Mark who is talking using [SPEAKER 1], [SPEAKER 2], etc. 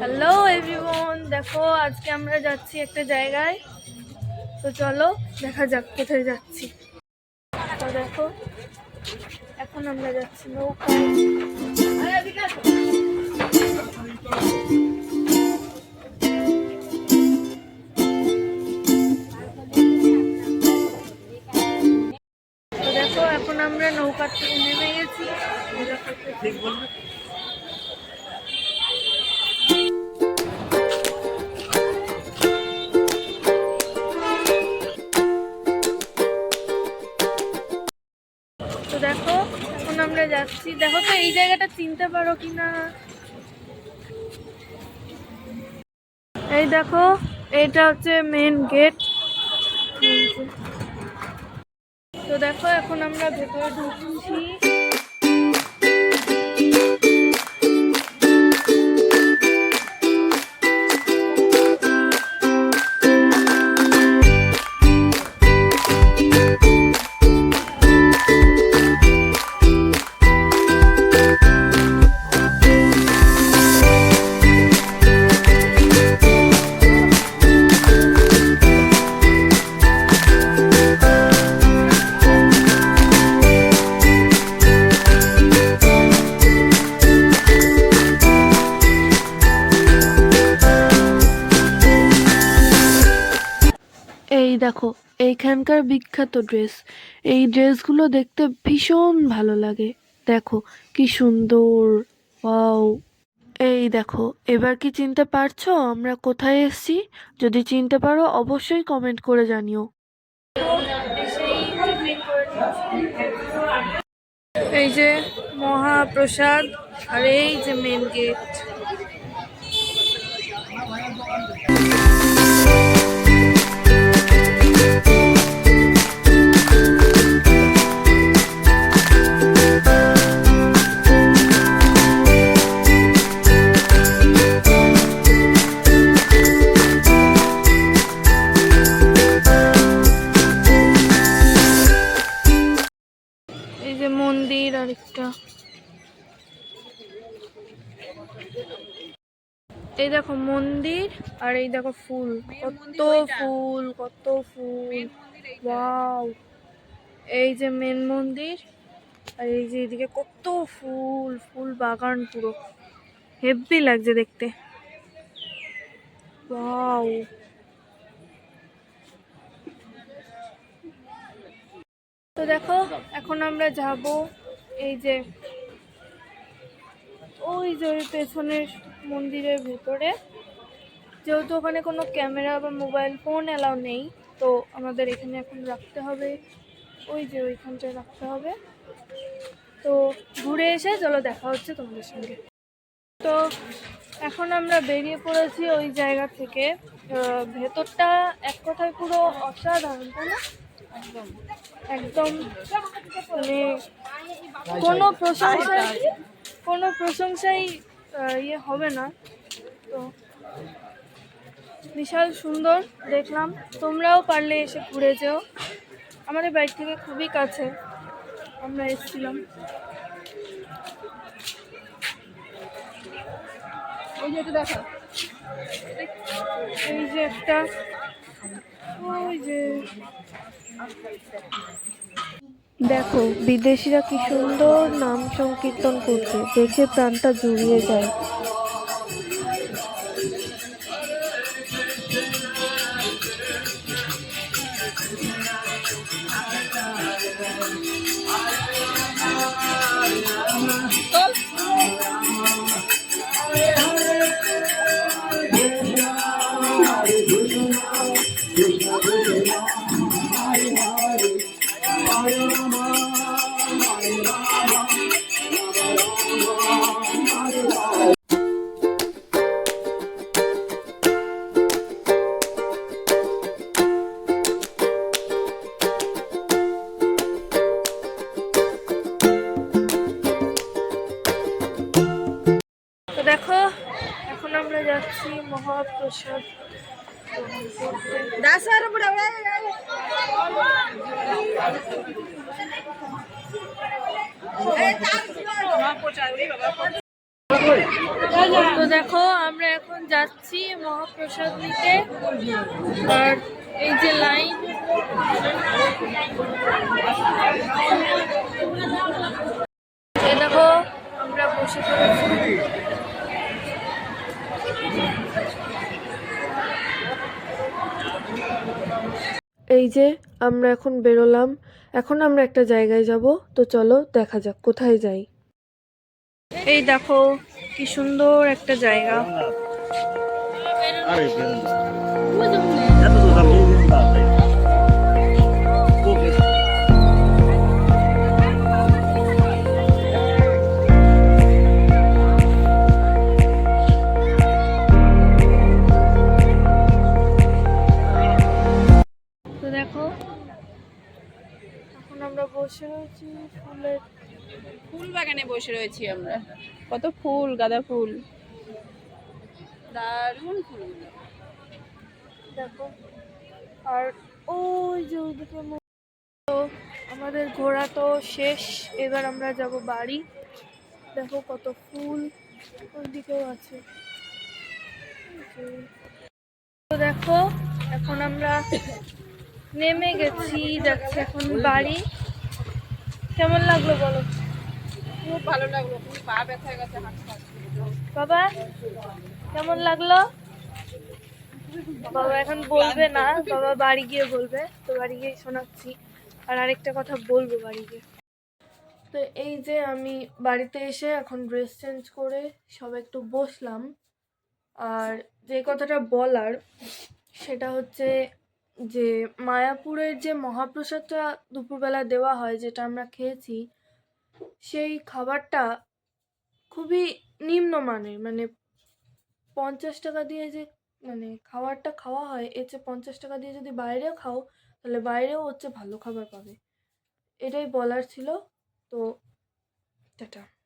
[SPEAKER 1] Hello everyone দেখো, আজকে আমরা যাচ্ছি একটা জায়গায়। তো চলো, দেখা যাক কোথায় যাচ্ছি। তো দেখো, এখন আমরা যাচ্ছি নৌকায়। দেখো, এখন আমরা নৌকার থেকে নেমে গেছি। এখন আমরা যাচ্ছি। দেখো তো, এই জায়গাটা চিনতে পারো কিনা। এই দেখো, এটা হচ্ছে মেন গেট তো দেখো, এখন আমরা ভেতরে ঢুকছি। এই দেখো, এইখানকার বিখ্যাত ড্রেস এই ড্রেসগুলো দেখতে ভীষণ ভালো লাগে। দেখো, কি সুন্দর, ওয়াও। এই দেখো, এবার কি চিনতে পারছ? আমরা কোথায় এসেছি? যদি চিনতে পারো, অবশ্যই কমেন্ট করে জানিও। এই যে মহাপ্রসাদ, আর এই যে মেন গেট এই দেখো মন্দির আর এই দেখো ফুল। কত ফুল কত ফুল। ওয়াও। এই যে মেন মন্দির আর এই যে এদিকে কত ফুল ফুল বাগান পুরো। হেভি লাগছে দেখতে। ওয়াও। তো দেখো এখন আমরা যাব এই যে ওই যে পেছনের মন্দিরের ভেতরে। যেহেতু ওখানে কোনো ক্যামেরা বা মোবাইল ফোন এলাও নেই, তো আমাদের এখানে এখন রাখতে হবে। ওই যে ওইখানটায় রাখতে হবে। তো ঘুরে এসে চলো দেখা হচ্ছে তোমাদের সঙ্গে। তো এখন আমরা বেরিয়ে পড়েছি ওই জায়গা থেকে। ভেতরটা এক কথায় পুরো অসাধারণ, তাই না? একদম একদম মানে কোনো প্রশংসাই কোনো প্রশংসাই ইয়ে হবে না। তো বিশাল সুন্দর দেখলাম। তোমরাও পারলে এসে ঘুরে যেও। আমাদের বাড়ি থেকে খুবই কাছে আমরা এসেছিলাম।
[SPEAKER 2] ওই যে দেখো।
[SPEAKER 1] এই যে একটা, ওই যে দেখো বিদেশিরা কি সুন্দর নাম সংকীর্তন করছে দেখে প্রাণটা জুড়িয়ে যায়। যাচ্ছি মহাপ্রসাদ। তো দেখো, আমরা এখন যাচ্ছি মহাপ্রসাদ নিতে। আর এই যে লাইন দেখো, আমরা বসে পড়েছি। এই যে, আমরা এখন বেরোলাম। এখন আমরা একটা জায়গায় যাব। তো চলো, দেখা যাক, কোথায় যাই। এই দেখো, কি সুন্দর একটা জায়গা। আমরা বসে রয়েছি ফুলের
[SPEAKER 2] ফুল বাগানে বসে রয়েছি আমরা। কত ফুল গাঁদা ফুল? দারুণ ফুল।
[SPEAKER 1] দেখো আর ওই যে তো আমাদের ঘোরা তো শেষ এবার আমরা যাব বাড়ি। দেখো কত ফুল ওইদিকেও আছে। তো দেখো এখন আমরা নেমে গেছি যাচ্ছি এখন বাড়ি। কেমন লাগল বলো?
[SPEAKER 2] খুব ভালো লাগল পা ব্যথা গেছে।
[SPEAKER 1] বাবা কেমন লাগল? বাবা এখন বলবে না বাবা বাড়ি গিয়ে বলবে। তো বাড়ি গিয়ে শোনাচ্ছি আর আরেকটা কথা বলব বাড়ি গিয়ে। তো এই যে আমি বাড়িতে এসে এখন ড্রেস চেঞ্জ করে সব একটু বসলাম। আর যে কথাটা বলার সেটা হচ্ছে যে মায়াপুরের যে মহাপ্রসাদটা দুপুরবেলা দেওয়া হয়, যেটা আমরা খেয়েছি, সেই খাবারটা খুবই নিম্নমানের মানে পঞ্চাশ টাকা দিয়ে যে মানে খাবারটা খাওয়া হয়, এর চেয়ে পঞ্চাশ টাকা দিয়ে যদি বাইরেও খাও, তাহলে বাইরেও হচ্ছে ভালো খাবার পাবে। এটাই বলার ছিল। তো টাটা।